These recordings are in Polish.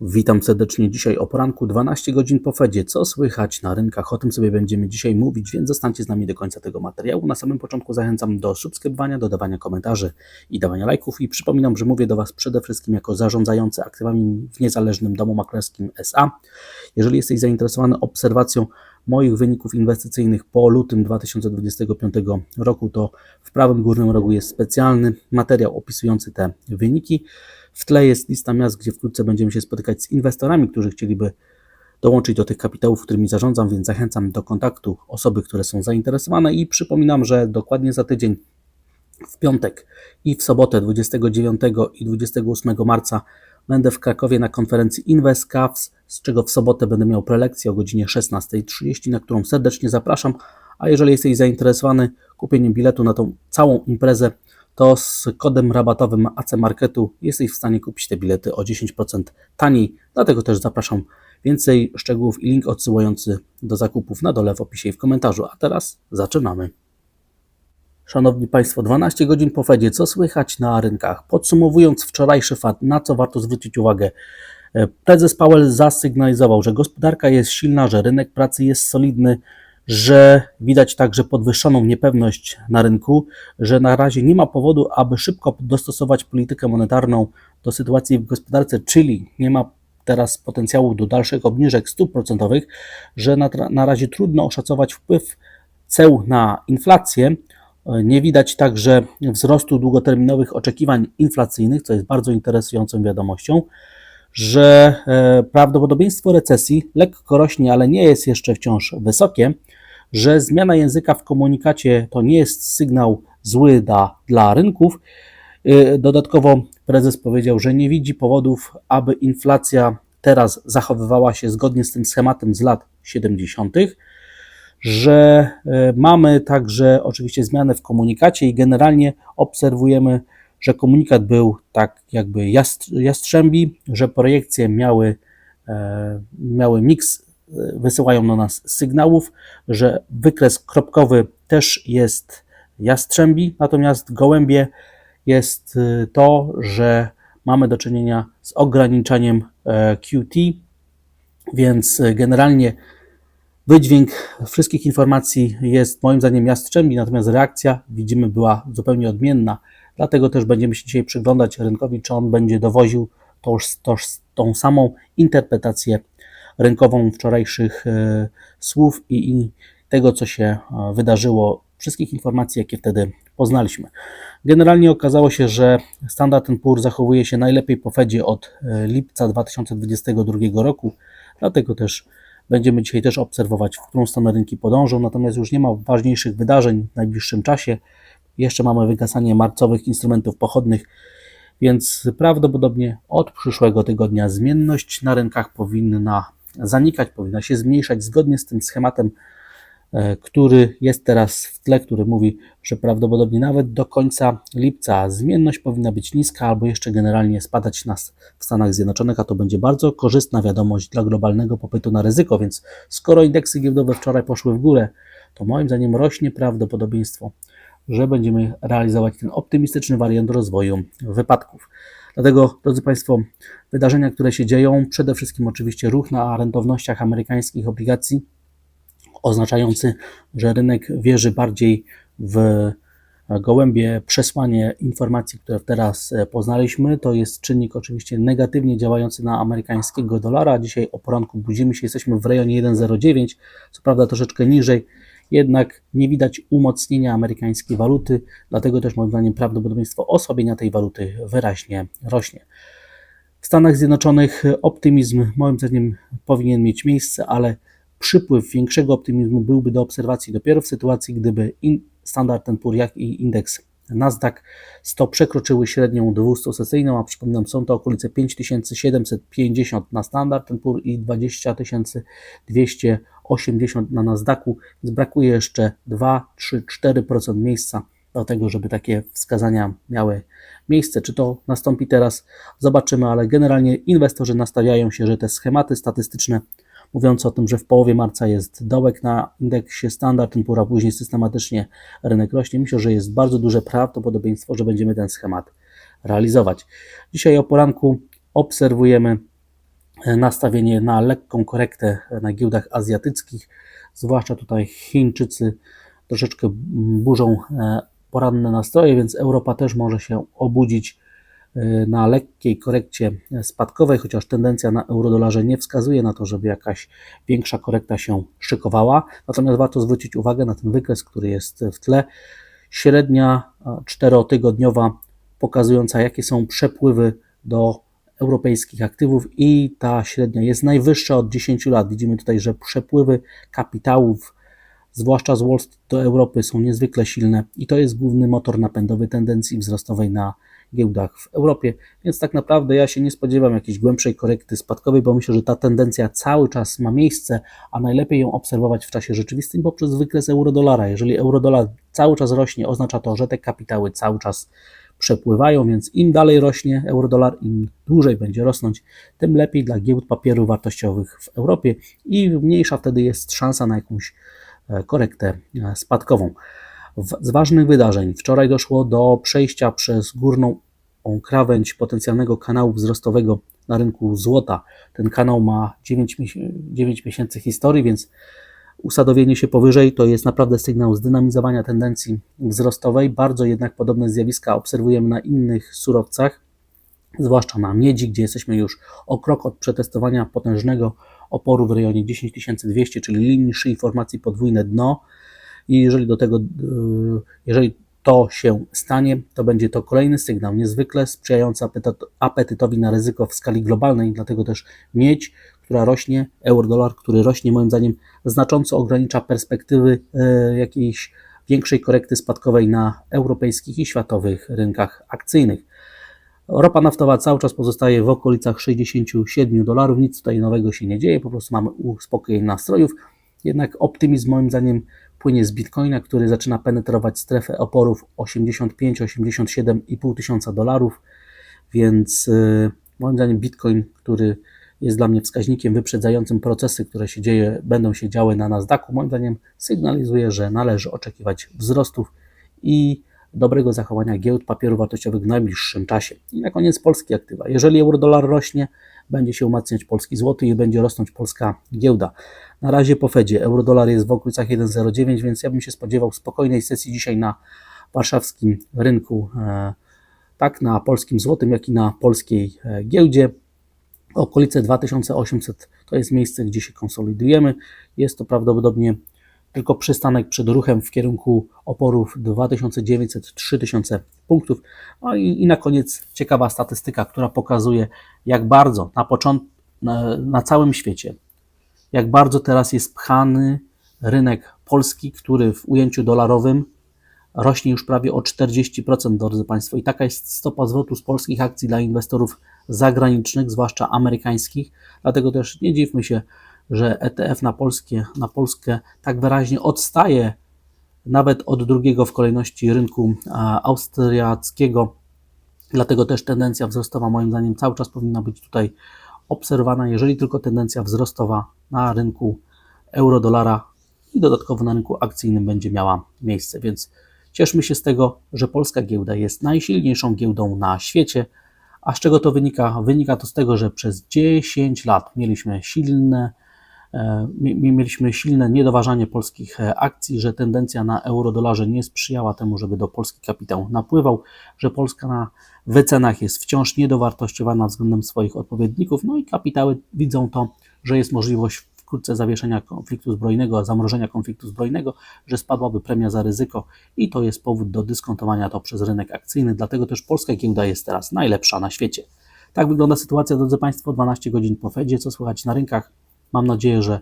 Witam serdecznie dzisiaj o poranku 12 godzin po Fedzie. Co słychać na rynkach? O tym sobie będziemy dzisiaj mówić, więc zostańcie z nami do końca tego materiału. Na samym początku zachęcam do subskrybowania, dodawania komentarzy i dawania lajków. I przypominam, że mówię do Was przede wszystkim jako zarządzający aktywami w niezależnym domu maklerskim SA. Jeżeli jesteś zainteresowany obserwacją moich wyników inwestycyjnych po lutym 2025 roku, to w prawym górnym rogu jest specjalny materiał opisujący te wyniki. W tle jest lista miast, gdzie wkrótce będziemy się spotykać z inwestorami, którzy chcieliby dołączyć do tych kapitałów, którymi zarządzam, więc zachęcam do kontaktu osoby, które są zainteresowane i przypominam, że dokładnie za tydzień w piątek i w sobotę 29 i 28 marca będę w Krakowie na konferencji InvestCaps, z czego w sobotę będę miał prelekcję o godzinie 16.30, na którą serdecznie zapraszam. A jeżeli jesteś zainteresowany kupieniem biletu na tą całą imprezę, to z kodem rabatowym AC Marketu jesteś w stanie kupić te bilety o 10% taniej. Dlatego też zapraszam więcej szczegółów i link odsyłający do zakupów na dole w opisie i w komentarzu. A teraz zaczynamy. Szanowni Państwo, 12 godzin po Fedzie, co słychać na rynkach? Podsumowując wczorajszy FAD, na co warto zwrócić uwagę? E, Prezes Powell zasygnalizował, że gospodarka jest silna, że rynek pracy jest solidny, że widać także podwyższoną niepewność na rynku, że na razie nie ma powodu, aby szybko dostosować politykę monetarną do sytuacji w gospodarce, czyli nie ma teraz potencjału do dalszych obniżek stóp procentowych, że na, na razie trudno oszacować wpływ ceł na inflację. Nie widać także wzrostu długoterminowych oczekiwań inflacyjnych, co jest bardzo interesującą wiadomością, że e, prawdopodobieństwo recesji lekko rośnie, ale nie jest jeszcze wciąż wysokie, że zmiana języka w komunikacie to nie jest sygnał zły dla, dla rynków. E, Dodatkowo prezes powiedział, że nie widzi powodów, aby inflacja teraz zachowywała się zgodnie z tym schematem z lat 70., że e, mamy także oczywiście zmianę w komunikacie i generalnie obserwujemy, że komunikat był tak jakby jast- jastrzębi, że projekcje miały, e, miały miks, e, wysyłają do nas sygnałów, że wykres kropkowy też jest jastrzębi, natomiast gołębie jest e, to, że mamy do czynienia z ograniczaniem QT, więc generalnie wydźwięk wszystkich informacji jest moim zdaniem jastrzębi, natomiast reakcja widzimy była zupełnie odmienna. Dlatego też będziemy się dzisiaj przyglądać rynkowi, czy on będzie dowoził tą, tą, tą samą interpretację rynkową wczorajszych e, słów i, i tego, co się e, wydarzyło, wszystkich informacji, jakie wtedy poznaliśmy. Generalnie okazało się, że Standard Poor's zachowuje się najlepiej po Fedzie od e, lipca 2022 roku, dlatego też będziemy dzisiaj też obserwować, w którą stronę rynki podążą, natomiast już nie ma ważniejszych wydarzeń w najbliższym czasie. Jeszcze mamy wygasanie marcowych instrumentów pochodnych, więc prawdopodobnie od przyszłego tygodnia zmienność na rynkach powinna zanikać, powinna się zmniejszać zgodnie z tym schematem, e, który jest teraz w tle, który mówi, że prawdopodobnie nawet do końca lipca zmienność powinna być niska albo jeszcze generalnie spadać nas w Stanach Zjednoczonych, a to będzie bardzo korzystna wiadomość dla globalnego popytu na ryzyko, więc skoro indeksy giełdowe wczoraj poszły w górę, to moim zdaniem rośnie prawdopodobieństwo, że będziemy realizować ten optymistyczny wariant rozwoju wypadków. Dlatego, drodzy Państwo, wydarzenia, które się dzieją, przede wszystkim oczywiście ruch na rentownościach amerykańskich obligacji, oznaczający, że rynek wierzy bardziej w gołębie przesłanie informacji, które teraz e, poznaliśmy. To jest czynnik oczywiście negatywnie działający na amerykańskiego dolara. Dzisiaj o poranku budzimy się, jesteśmy w rejonie 1,09, co prawda troszeczkę niżej, jednak nie widać umocnienia amerykańskiej waluty, dlatego też moim zdaniem prawdopodobieństwo osłabienia tej waluty wyraźnie rośnie. W Stanach Zjednoczonych optymizm moim zdaniem powinien mieć miejsce, ale przypływ większego optymizmu byłby do obserwacji dopiero w sytuacji, gdyby Standard Poor's, jak i indeks Nasdaq 100 przekroczyły średnią 200-sesyjną, a przypominam, są to okolice 5750 na Standard Poor's i 20280 na Nasdaqu, więc brakuje jeszcze 2, 3, 4% miejsca do tego, żeby takie wskazania miały miejsce. Czy to nastąpi teraz? Zobaczymy, ale generalnie inwestorzy nastawiają się, że te schematy statystyczne mówiące o tym, że w połowie marca jest dołek na indeksie Standard Poor's, a później systematycznie rynek rośnie. Myślę, że jest bardzo duże prawdopodobieństwo, że będziemy ten schemat realizować. Dzisiaj o poranku obserwujemy nastawienie na lekką korektę na giełdach azjatyckich, zwłaszcza tutaj Chińczycy troszeczkę burzą e, poranne nastroje, więc Europa też może się obudzić e, na lekkiej korekcie spadkowej, chociaż tendencja na eurodolarze nie wskazuje na to, żeby jakaś większa korekta się szykowała. Natomiast warto zwrócić uwagę na ten wykres, który jest w tle. Średnia e, czterotygodniowa pokazująca, jakie są przepływy do europejskich aktywów i ta średnia jest najwyższa od 10 lat. Widzimy tutaj, że przepływy kapitałów, zwłaszcza z Wall Street do Europy, są niezwykle silne i to jest główny motor napędowy tendencji wzrostowej na giełdach w Europie, więc tak naprawdę ja się nie spodziewam jakiejś głębszej korekty spadkowej, bo myślę, że ta tendencja cały czas ma miejsce, a najlepiej ją obserwować w czasie rzeczywistym poprzez wykres euro-dolara. Jeżeli euro-dolar cały czas rośnie, oznacza to, że te kapitały cały czas przepływają, więc im dalej rośnie euro-dolar, im dłużej będzie rosnąć, tym lepiej dla giełd papierów wartościowych w Europie i mniejsza wtedy jest szansa na jakąś e, korektę e, spadkową. Z ważnych wydarzeń wczoraj doszło do przejścia przez górną krawędź potencjalnego kanału wzrostowego na rynku złota. Ten kanał ma 9, 9 miesięcy historii, więc usadowienie się powyżej to jest naprawdę sygnał zdynamizowania tendencji wzrostowej. Bardzo jednak podobne zjawiska obserwujemy na innych surowcach, zwłaszcza na miedzi, gdzie jesteśmy już o krok od przetestowania potężnego oporu w rejonie 10200, czyli linii szyi formacji podwójne dno. I jeżeli do tego, yy, jeżeli to się stanie, to będzie to kolejny sygnał niezwykle sprzyjający apetytowi na ryzyko w skali globalnej, dlatego też miedź, która rośnie, euro-dolar, który rośnie, moim zdaniem znacząco ogranicza perspektywy e, jakiejś większej korekty spadkowej na europejskich i światowych rynkach akcyjnych. Ropa naftowa cały czas pozostaje w okolicach 67 dolarów, nic tutaj nowego się nie dzieje, po prostu mamy uspokojenie nastrojów. Jednak optymizm moim zdaniem płynie z Bitcoina, który zaczyna penetrować strefę oporów 85-87,5 tysiąca dolarów, więc yy, moim zdaniem Bitcoin, który jest dla mnie wskaźnikiem wyprzedzającym procesy, które się dzieje, będą się działy na Nasdaqu, moim zdaniem sygnalizuje, że należy oczekiwać wzrostów i dobrego zachowania giełd papierów wartościowych w najbliższym czasie. I na koniec polskie aktywa. Jeżeli euro-dolar rośnie, będzie się umacniać polski złoty i będzie rosnąć polska giełda. Na razie po Fedzie euro-dolar jest w okolicach 1,09, więc ja bym się spodziewał spokojnej sesji dzisiaj na warszawskim rynku, e, tak na polskim złotym, jak i na polskiej e, giełdzie. Okolice 2800 to jest miejsce, gdzie się konsolidujemy. Jest to prawdopodobnie tylko przystanek przed ruchem w kierunku oporów 2900-3000 punktów. No i, i, na koniec ciekawa statystyka, która pokazuje, jak bardzo na, początku, na, na całym świecie, jak bardzo teraz jest pchany rynek polski, który w ujęciu dolarowym rośnie już prawie o 40%, drodzy Państwo. I taka jest stopa zwrotu z polskich akcji dla inwestorów zagranicznych, zwłaszcza amerykańskich. Dlatego też nie dziwmy się, że ETF na, polskie, na Polskę tak wyraźnie odstaje nawet od drugiego w kolejności rynku austriackiego. Dlatego też tendencja wzrostowa, moim zdaniem, cały czas powinna być tutaj obserwowana, jeżeli tylko tendencja wzrostowa na rynku euro-dolara i dodatkowo na rynku akcyjnym będzie miała miejsce. Więc cieszmy się z tego, że polska giełda jest najsilniejszą giełdą na świecie. A z czego to wynika? Wynika to z tego, że przez 10 lat mieliśmy silne E, mieliśmy silne niedoważanie polskich e, akcji, że tendencja na euro-dolarze nie sprzyjała temu, żeby do Polski kapitał napływał, że Polska na wycenach jest wciąż niedowartościowana względem swoich odpowiedników, no i kapitały widzą to, że jest możliwość wkrótce zawieszenia konfliktu zbrojnego, zamrożenia konfliktu zbrojnego, że spadłaby premia za ryzyko i to jest powód do dyskontowania to przez rynek akcyjny, dlatego też polska giełda jest teraz najlepsza na świecie. Tak wygląda sytuacja, drodzy Państwo, 12 godzin po Fedzie, co słychać na rynkach. Mam nadzieję, że,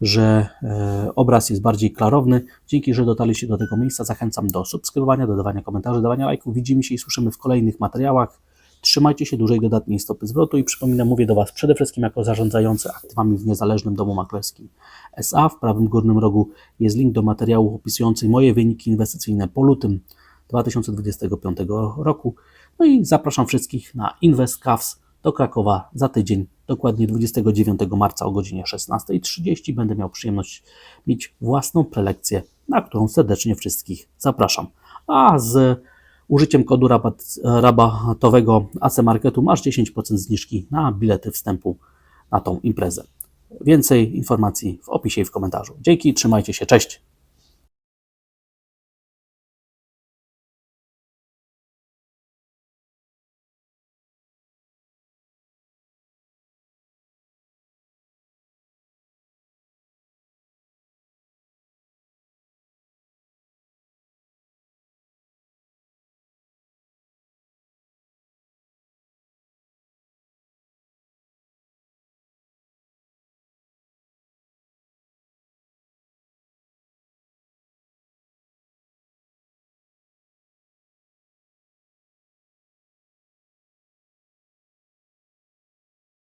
że e, obraz jest bardziej klarowny. Dzięki, że dotarliście do tego miejsca. Zachęcam do subskrybowania, dodawania komentarzy, dawania lajków. Widzimy się i słyszymy w kolejnych materiałach. Trzymajcie się dłużej dodatniej stopy zwrotu i przypominam, mówię do Was przede wszystkim jako zarządzający aktywami w niezależnym domu maklerskim SA. W prawym górnym rogu jest link do materiału opisujący moje wyniki inwestycyjne po lutym 2025 roku. No i zapraszam wszystkich na InvestCavs do Krakowa za tydzień, dokładnie 29 marca o godzinie 16.30. Będę miał przyjemność mieć własną prelekcję, na którą serdecznie wszystkich zapraszam. A z użyciem kodu rabat, rabatowego AC Marketu masz 10% zniżki na bilety wstępu na tą imprezę. Więcej informacji w opisie i w komentarzu. Dzięki, trzymajcie się, cześć!